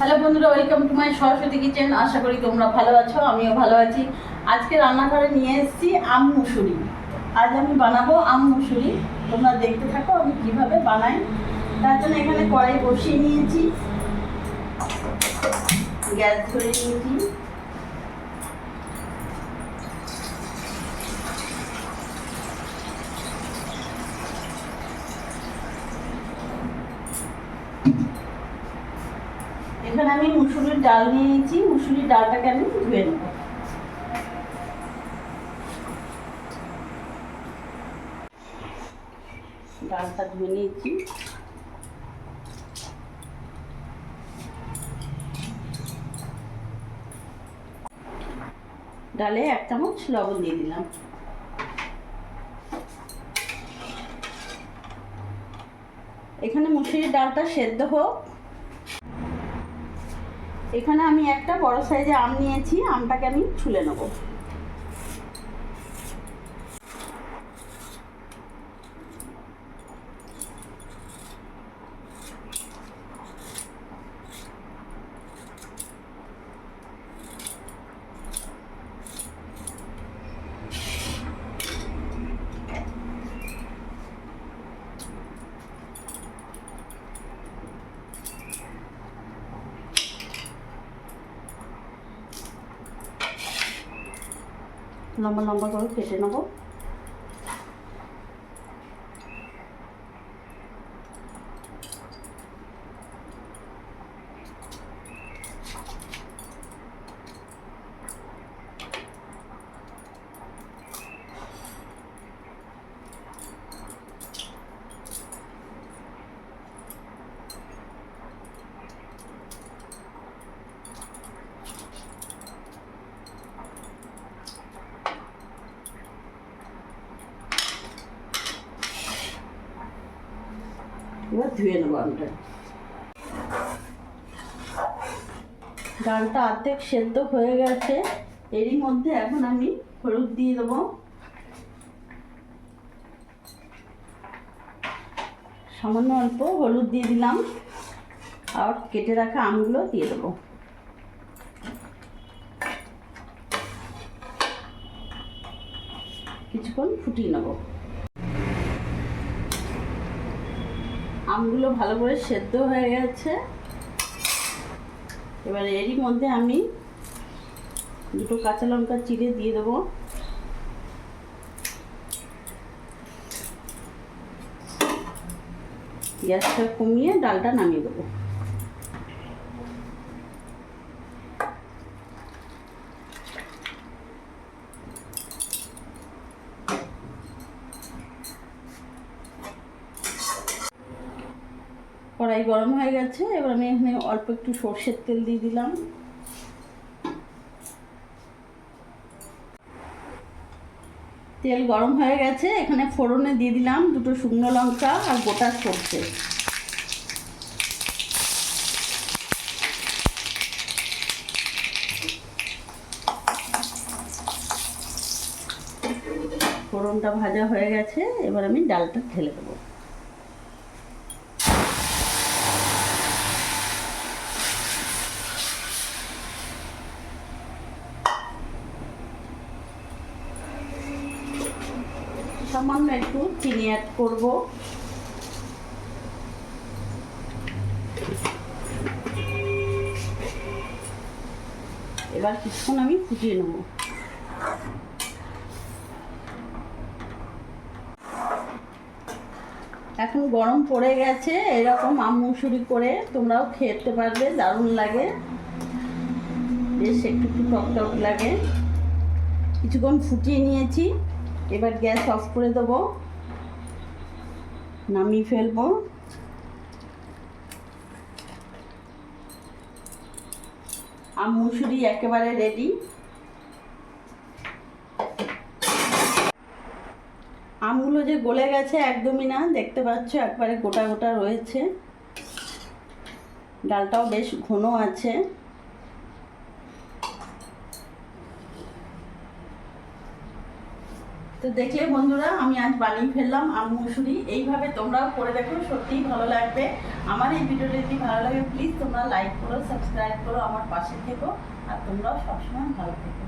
Hello বন্ধুরা, welcome to my Saraswati kitchen. আশা করি তোমরা ভালো আছো, আমিও ভালো আছি। আজকে রান্নাঘরে নিয়ে এসেছি আম মুসুরি। আজ আমি বানাবো আম মুসুরি। তোমরা দেখতে থাকো আমি কীভাবে বানাই। তার জন্য এখানে কড়াই বসিয়ে নিয়েছি। গ্যাস ধরে নিয়েছি। এখানে আমি মুসুরির ডাল নিয়ে নিয়েছি, মুসুরির ডালটাকে আমি ধুয়ে নেব। ডালটা ধুয়ে নিয়েছি। ডালে এক চামচ লবণ দিয়ে দিলাম। এখানে মুসুরির ডালটা সেদ্ধ হোক এখানে আমি একটা বড় সাইজে আম নিয়েছি আমটাকে আমি ছুলে নেব। লম্বা লম্বা করে কেটে নেব এবার ধুয়ে নেব আমটা ডালটা অর্ধেক সেদ্ধ হয়ে গেছে। এরই মধ্যে এখন আমি হলুদ দিয়ে দেবো। সামান্য অল্প হলুদ দিয়ে দিলাম। আর কেটে রাখা আমগুলো দিয়ে দেবো। কিছুক্ষণ ফুটিয়ে নেব। আমগুলো ভালো করে সেদ্ধ হয়ে গেছে। এবার এরই মধ্যে আমি দুটো কাঁচা লঙ্কা চিড়ে দিয়ে দেবো। গ্যাসটা কমিয়ে ডালটা নামিয়ে দেবো। কড়াই গরম হয়ে গেছে, এবার আমি এখানে অল্প একটু সর্ষের তেল দিয়ে দিলাম। তেল গরম হয়ে গেছে, এখানে ফোড়নে দিয়ে দিলাম দুটো শুকনো লঙ্কা আর গোটা সর্ষে। ফোড়নটা ভাজা হয়ে গেছে, এবার আমি ডালটা ঢেলে দেবো। সামান্য একটু চিনি অ্যাড করব। এবার কিছুক্ষণ আমি ফুটিয়ে নেব। এখন গরম পড়ে গেছে, এরকম আম করে তোমরাও খেতে পারবে, দারুণ লাগে। বেশ একটু একটু টক টক লাগে। কিছুক্ষণ ফুটিয়ে নিয়েছি। এবার গ্যাস অফ করে দেবো। নামিয়ে ফেলব। আম, মুসুরি একেবারে রেডি আমগুলো যে গলে গেছে একদমই না, দেখতে পাচ্ছ একবারে গোটা গোটা রয়েছে। ডালটাও বেশ ঘন আছে। তো দেখলে বন্ধুরা, আমি আজ বানিয়ে ফেললাম আম মুসুরি। এইভাবে তোমরাও করে দেখো, সত্যিই ভালো লাগবে। আমার এই ভিডিওটা যদি ভালো লাগে প্লিজ তোমরা লাইক করো সাবস্ক্রাইব করো, আমার পাশে থেকো, আর তোমরাও সবসময় ভালো থেকো।